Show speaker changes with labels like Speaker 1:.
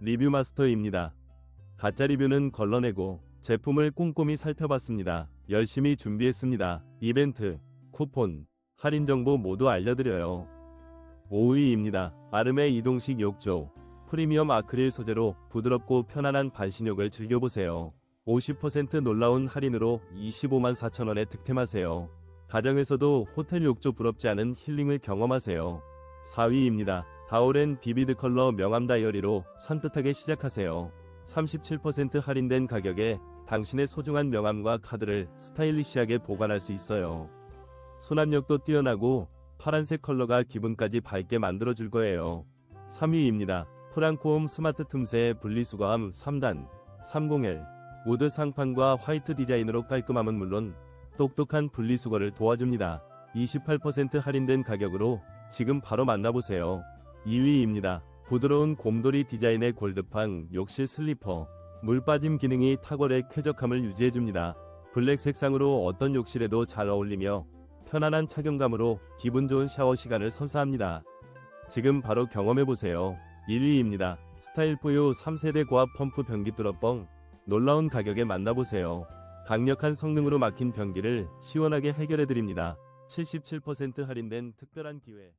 Speaker 1: 리뷰 마스터입니다. 가짜 리뷰는 걸러내고 제품을 꼼꼼히 살펴봤습니다. 열심히 준비했습니다. 이벤트, 쿠폰, 할인 정보 모두 알려드려요. 5위입니다. 아름의 이동식 욕조. 프리미엄 아크릴 소재로 부드럽고 편안한 반신욕을 즐겨보세요. 50% 놀라운 할인으로 25만 4천원에 득템하세요. 가정에서도 호텔 욕조 부럽지 않은 힐링을 경험하세요. 4위입니다. 다오렌 비비드 컬러 명암 다이어리로 산뜻하게 시작하세요. 37% 할인된 가격에 당신의 소중한 명함과 카드를 스타일리시하게 보관할 수 있어요. 수납력도 뛰어나고 파란색 컬러가 기분까지 밝게 만들어줄 거예요. 3위입니다. 프랑코홈 스마트 틈새 분리수거함 3단 30L 우드 상판과 화이트 디자인으로 깔끔함은 물론 똑똑한 분리수거를 도와줍니다. 28% 할인된 가격으로 지금 바로 만나보세요. 2위입니다. 부드러운 곰돌이 디자인의 골드팡 욕실 슬리퍼 물 빠짐 기능이 탁월의 쾌적함을 유지해줍니다. 블랙 색상으로 어떤 욕실에도 잘 어울리며 편안한 착용감으로 기분 좋은 샤워 시간을 선사합니다. 지금 바로 경험해보세요. 1위입니다. 스타일포유 3세대 고압 펌프 변기 뚫어뻥 놀라운 가격에 만나보세요. 강력한 성능으로 막힌 변기를 시원하게 해결해드립니다. 77% 할인된 특별한 기회.